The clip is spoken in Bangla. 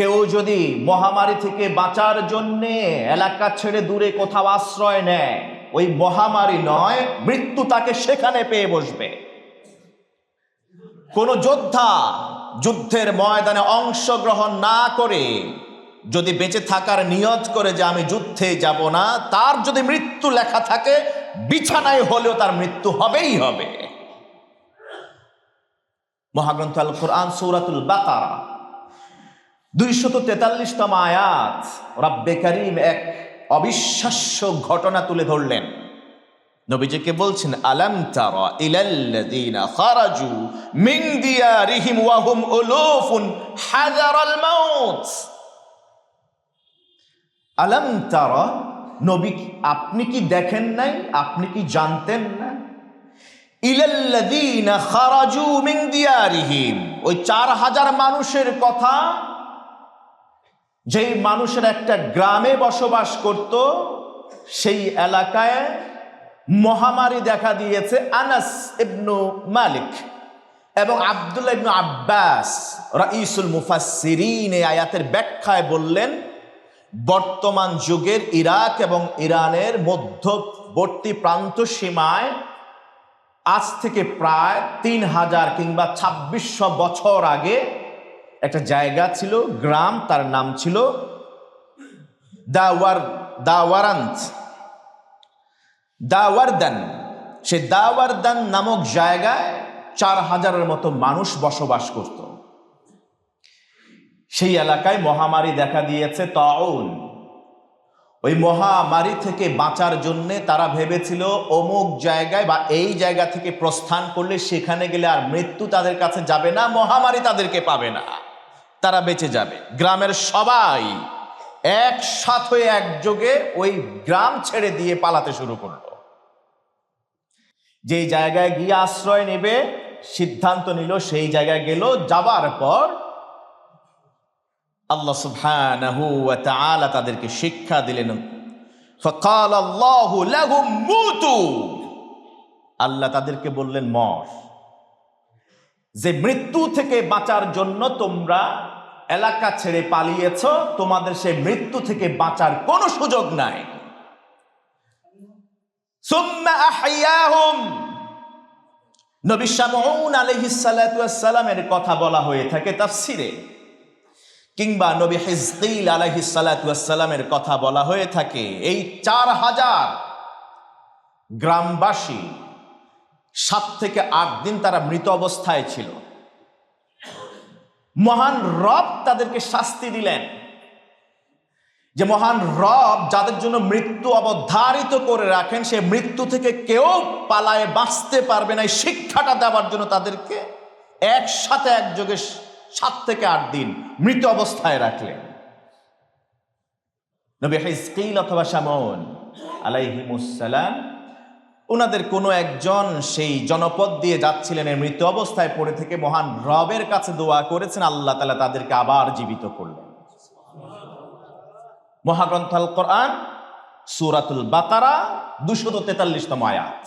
কেউ যদি মহামারী থেকে বাঁচার জন্যে এলাকা ছেড়ে দূরে কোথাও আশ্রয় নেয়, ওই মহামারী নয়, মৃত্যু তাকে সেখানে পেয়ে বসবে। কোন যোদ্ধা যুদ্ধের ময়দানে অংশগ্রহণ না করে যদি বেঁচে থাকার নিয়ত করে যে আমি যুদ্ধে যাব না, তার যদি মৃত্যু লেখা থাকে, বিছানায় হলেও তার মৃত্যু হবেই হবে। মহাগ্রন্থ আল কোরআন সৌরাতুল বাকারা দুইশত তেতাল্লিশতম আয়াত। রব্বে করিম এক অবিশ্বাস্য ঘটনা তুলে ধরলেন। নবীজিকে বলছেন, আলাম তারা ইলাল্লাযীনা খারাজু মিন দিয়ারিহিম ওয়া হুম উলুফুন হাযারাল মাউত। আলাম তারা, নবী আপনি কি দেখেন নাই? আপনি কি জানতেন না? ইলাল্লাযীনা খারাজু মিন দিয়ারিহিম। ওই চার হাজার মানুষের কথা যেই মানুষের একটা গ্রামে বসবাস করত, সেই এলাকায় মহামারী দেখা দিয়েছে আনাস ইবনু মালিক এবং আব্দুল্লাহ ইবনু আব্বাস রাইসুল মুফাসসিরিন এই আয়াতের ব্যাখ্যায় বললেন, বর্তমান যুগের ইরাক এবং ইরানের মধ্যবর্তী প্রান্ত সীমায় আজ থেকে প্রায় তিন হাজার কিংবা ছাব্বিশশো বছর আগে একটা জায়গা ছিল, গ্রাম, তার নাম ছিল দাওয়ার, দাওয়ারান্ত। দাওয়ারদান, সে দাওয়ারদান নামক জায়গায় চার হাজারের মতো মানুষ বসবাস করত। সেই এলাকায় মহামারী দেখা দিয়েছে তাউন। ওই মহামারী থেকে বাঁচার জন্যে তারা ভেবেছিল অমুক জায়গায় বা এই জায়গা থেকে প্রস্থান করলে সেখানে গেলে আর মৃত্যু তাদের কাছে যাবে না, মহামারী তাদেরকে পাবে না। তারা বেঁচে যাবে। গ্রামের সবাই একসাথ একযোগে ওই গ্রাম ছেড়ে দিয়ে পালাতে শুরু করল। যে জায়গায় গিয়ে আশ্রয় নেবে, সিদ্ধান্ত নিল, সেই জায়গায় গেল, যাবার পর আল্লাহ সুবহানাহু ওয়া তাআলা তাদেরকে শিক্ষা দিলেন। ফাকাল আল্লাহু লাহুম মুতু। আল্লাহ তাদেরকে বললেন, মর। যে মৃত্যু থেকে বাঁচার জন্য তোমরা এলাকা ছেড়ে পালিয়েছ, তোমাদের সেই মৃত্যু থেকে বাঁচার কোনো সুযোগ নাই। নবী শামউন আলাইহিস সালাতু ওয়াস সালামের কথা বলা হয়ে থাকে তাফসিরে। কিংবা নবী হিজকিল আলাইহিস সালাতু কথা বলা হয়ে থাকে, এই চার হাজার গ্রামবাসী সাত থেকে আট দিন তারা মৃত অবস্থায় ছিল। মহান রব তাদেরকে শাস্তি দিলেন। যে মহান রব যাদের জন্য মৃত্যু অবধারিত করে রাখেন, সে মৃত্যু থেকে কেউ পালায়ে বাঁচতে পারবে না। এই শিক্ষাটা দেওয়ার জন্য তাদেরকে একসাথে একযোগে সাত থেকে আট দিন মৃত অবস্থায় রাখলেন। নবী হিজকিল অথবা শামন আলাইহিমুসালাম ওনাদের কোনো একজন সেই জনপদ দিয়ে যাচ্ছিলেন, এর মৃত্যু অবস্থায় পড়ে থেকে মহান রবের কাছে দোয়া করেছেন, আল্লাহ তালা তাদেরকে আবার জীবিত করলেন। মহাগ্রন্থ আল কোরআন সুরাতুল বাতারা দুশত তেতাল্লিশতম আয়াত।